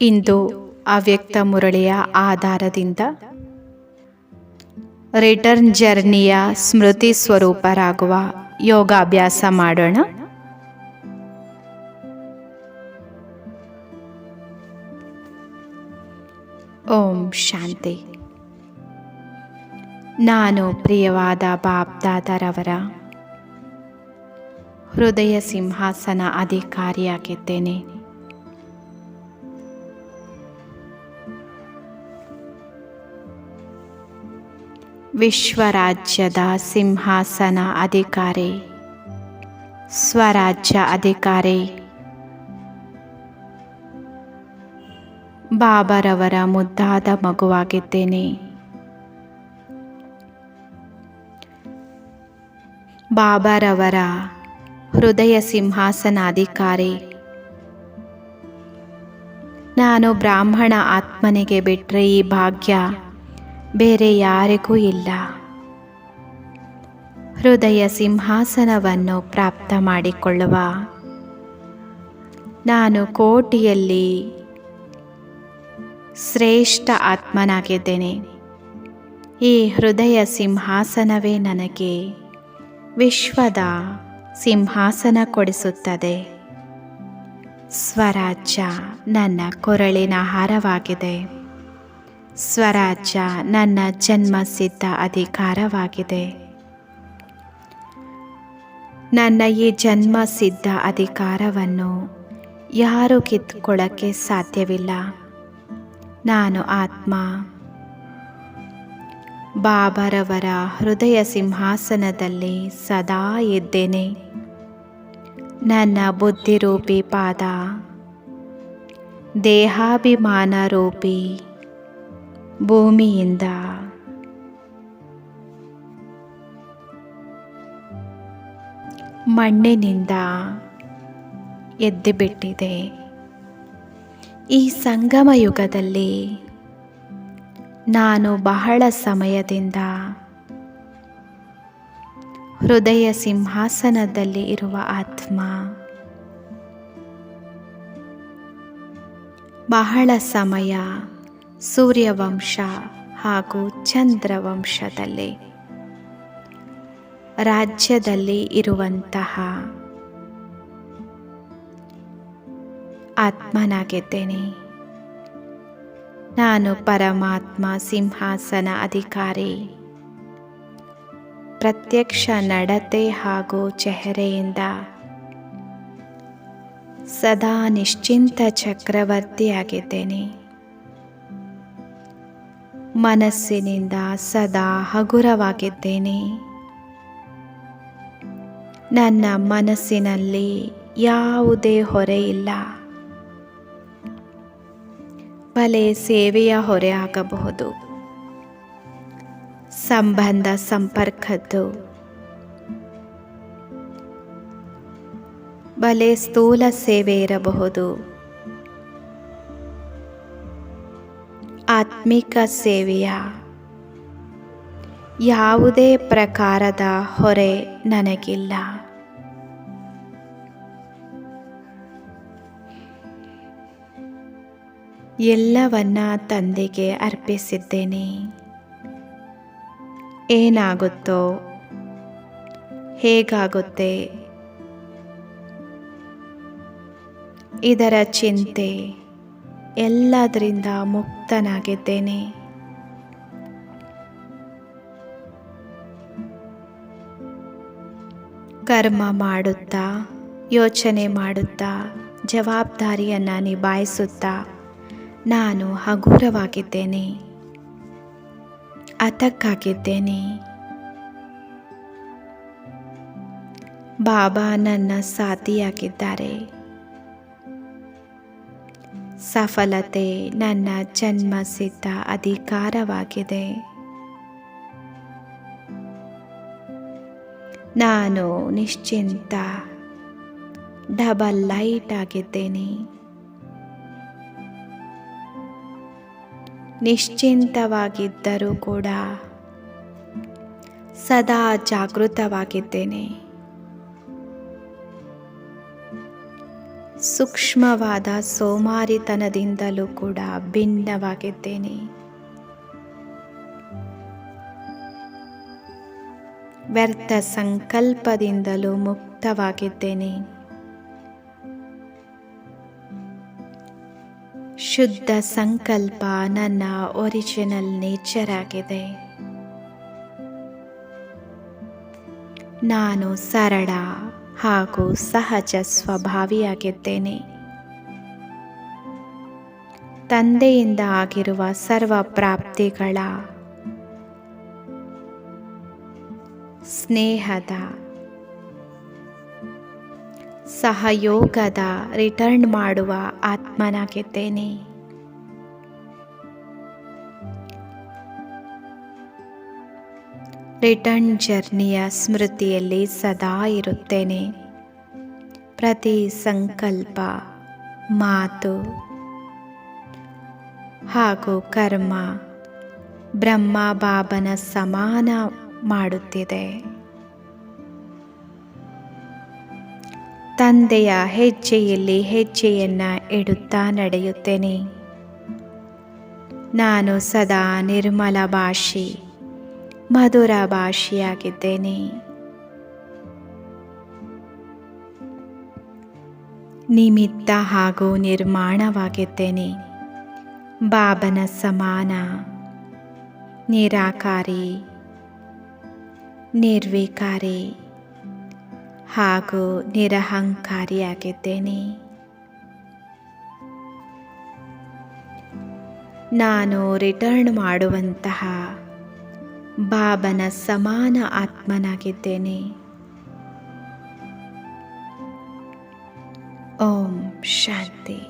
ಇಂದು ಅವ್ಯಕ್ತ ಮುರಳಿಯ ಆಧಾರದಿಂದ ರಿಟರ್ನ್ ಜರ್ನಿಯ ಸ್ಮೃತಿ ಸ್ವರೂಪರಾಗುವ ಯೋಗಾಭ್ಯಾಸ ಮಾಡೋಣ. ಓಂ ಶಾಂತಿ. ನಾನು ಪ್ರಿಯವಾದ ಬಾಬ್ದಾದರವರ ಹೃದಯ ಸಿಂಹಾಸನ ಅಧಿಕಾರಿಯಾಗಿದ್ದೇನೆ. ವಿಶ್ವರಾಜ್ಯದ ಸಿಂಹಾಸನ ಅಧಿಕಾರಿ. ಸ್ವರಾಜ್ಯ ಅಧಿಕಾರಿ. ಬಾಬರವರ ಮುದ್ದಾದ ಮಗುವಾಗಿದ್ದೇನೆ. ಬಾಬರವರ ಹೃದಯ ಸಿಂಹಾಸನ ಅಧಿಕಾರಿ. ನಾನು ಬ್ರಾಹ್ಮಣ ಆತ್ಮನಿಗೆ ಬಿಟ್ಟರೆ ಈ ಭಾಗ್ಯ ಬೇರೆ ಯಾರಿಗೂ ಇಲ್ಲ. ಹೃದಯ ಸಿಂಹಾಸನವನ್ನು ಪ್ರಾಪ್ತ ಮಾಡಿಕೊಳ್ಳುವ. ನಾನು ಕೋಟಿಯಲ್ಲಿ ಶ್ರೇಷ್ಠ ಆತ್ಮನಾಗಿದ್ದೇನೆ. ಈ ಹೃದಯ ಸಿಂಹಾಸನವೇ ನನಗೆ ವಿಶ್ವದ ಸಿಂಹಾಸನ ಕೊಡಿಸುತ್ತದೆ. ಸ್ವರಾಜ್ಯ ನನ್ನ ಕೊರಳಿನ ಹಾರವಾಗಿದೆ. ಸ್ವರಾಜ್ಯ ನನ್ನ ಜನ್ಮಸಿದ್ಧ ಅಧಿಕಾರವಾಗಿದೆ. ನನ್ನ ಈ ಜನ್ಮ ಸಿದ್ಧ ಅಧಿಕಾರವನ್ನು ಯಾರು ಕಿತ್ಕೊಳ್ಳೋಕ್ಕೆ ಸಾಧ್ಯವಿಲ್ಲ. ನಾನು ಆತ್ಮ. ಬಾಬರವರ ಹೃದಯ ಸಿಂಹಾಸನದಲ್ಲಿ ಸದಾ ಇದ್ದೇನೆ. ನನ್ನ ಬುದ್ಧಿರೂಪಿ ಪಾದ, ದೇಹಾಭಿಮಾನ ರೂಪಿ ಭೂಮಿಯಿಂದ. ಮಣ್ಣಿನಿಂದ ಎದ್ದುಬಿಟ್ಟಿದೆ. ಈ ಸಂಗಮ ಯುಗದಲ್ಲಿ ನಾನು ಬಹಳ ಸಮಯದಿಂದ ಹೃದಯ ಸಿಂಹಾಸನದಲ್ಲಿ ಇರುವ ಆತ್ಮ. ಬಹಳ ಸಮಯ ಸೂರ್ಯವಂಶ ಹಾಗೂ ಚಂದ್ರವಂಶದಲ್ಲಿ. ರಾಜ್ಯದಲ್ಲಿ ಇರುವಂತಹ ಆತ್ಮನಾಗಿದ್ದೇನೆ. ನಾನು ಪರಮಾತ್ಮ ಸಿಂಹಾಸನ ಅಧಿಕಾರಿ. ಪ್ರತ್ಯಕ್ಷ ನಡತೆ ಹಾಗೂ ಚೆಹರೆಯಿಂದ ಸದಾ ನಿಶ್ಚಿಂತ ಚಕ್ರವರ್ತಿಯಾಗಿದ್ದೇನೆ. ಮನಸ್ಸಿನಿಂದ ಸದಾ ಹಗುರವಾಗಿದ್ದೇನೆ. ನನ್ನ ಮನಸ್ಸಿನಲ್ಲಿ ಯಾವುದೇ ಹೊರೆ ಇಲ್ಲ. ಬಲೆ ಸೇವೆಯ ಹೊರೆ ಆಗಬಹುದು. ಸಂಬಂಧ ಸಂಪರ್ಕದ್ದು. ಬಲೆ ಸ್ಥೂಲ ಸೇವೆ ಇರಬಹುದು. ಆತ್ಮಿಕ ಸೇವೆಯ? ಯಾವುದೇ ಪ್ರಕಾರದ ಹೊರೆ ನನಗಿಲ್ಲ. ಎಲ್ಲವನ್ನ ತಂದೆಗೆ ಅರ್ಪಿಸಿದ್ದೇನೆ. ಏನಾಗುತ್ತೋ ಹೇಗಾಗುತ್ತೆ? ಇದರ ಚಿಂತೆ. ಎಲ್ಲದರಿಂದ ಮುಕ್ತನಾಗಿದ್ದೇನೆ. ಕರ್ಮ ಮಾಡುತ್ತಾ ಯೋಚನೆ ಮಾಡುತ್ತಾ ಜವಾಬ್ದಾರಿಯನ್ನು ನಿಭಾಯಿಸುತ್ತಾ ನಾನು ಹಗುರವಾಗಿದ್ದೇನೆ. ಅತಕ್ಕಾಗಿದ್ದೇನೆ. ಬಾಬಾ ನನ್ನ ಸಾಥಿಯಾಗಿದ್ದಾರೆ. ಸಫಲತೆ ನನ್ನ ಜನ್ಮಸಿದ್ಧ ಅಧಿಕಾರವಾಗಿದೆ. ನಾನು ನಿಶ್ಚಿಂತ ಡಬಲ್ ಲೈಟ್ ಆಗಿದ್ದೇನೆ. ನಿಶ್ಚಿಂತವಾಗಿದ್ದರೂ ಕೂಡ ಸದಾ ಜಾಗೃತವಾಗಿದ್ದೇನೆ. ಸೂಕ್ಷ್ಮವಾದ ಸೋಮಾರಿತನದಿಂದಲೂ ಕೂಡ ಭಿನ್ನವಾಗಿದ್ದೇನೆ. ವ್ಯರ್ಥ ಸಂಕಲ್ಪದಿಂದಲೂ ಮುಕ್ತವಾಗಿದ್ದೇನೆ. ಶುದ್ಧ ಸಂಕಲ್ಪ ನನ್ನ ಒರಿಜಿನಲ್ ನೇಚರ್ ಆಗಿದೆ. ನಾನು ಸರಳ ಹಾಗೂ ಸಹಜ ಸ್ವಭಾವಿಯಾಗಿದ್ದೇನೆ. ತಂದೆಯಿಂದ ಆಗಿರುವ ಸರ್ವ ಪ್ರಾಪ್ತಿಗಳ ಸ್ನೇಹದ ಸಹಯೋಗದ ರಿಟರ್ನ್ ಮಾಡುವ ಆತ್ಮನಾಗಿದ್ದೇನೆ. ರಿಟರ್ನ್ ಜರ್ನಿಯ ಸ್ಮೃತಿಯಲ್ಲಿ ಸದಾ ಇರುತ್ತೇನೆ. ಪ್ರತಿ ಸಂಕಲ್ಪ, ಮಾತು ಹಾಗೂ ಕರ್ಮ ಬ್ರಹ್ಮ ಬಾಬನ ಸಮಾನ ಮಾಡುತ್ತಿದೆ. ತಂದೆಯ ಹೆಜ್ಜೆಯಲ್ಲಿ ಹೆಜ್ಜೆಯನ್ನ ಇಡುತ್ತಾ ನಡೆಯುತ್ತೇನೆ. ನಾನು ಸದಾ ನಿರ್ಮಲ ಭಾಷಿ ಮಧುರ ಭಾಷಿಯಾಗಿದ್ದೇನೆ. ನಿಮಿತ್ತ ಹಾಗೂ ನಿರ್ಮಾಣವಾಗಿದ್ದೇನೆ. ಬಾಬನ ಸಮಾನ ನಿರಾಕಾರಿ ನಿರ್ವಿಕಾರಿ ಹಾಗೂ ನಿರಹಂಕಾರಿಯಾಗಿದ್ದೇನೆ. ನಾನು ರಿಟರ್ನ್ ಮಾಡುವಂತಹ ಬಾಬನ ಸಮಾನ ಆತ್ಮನಾಗಿದ್ದೇನೆ. ಓಂ ಶಾಂತಿ.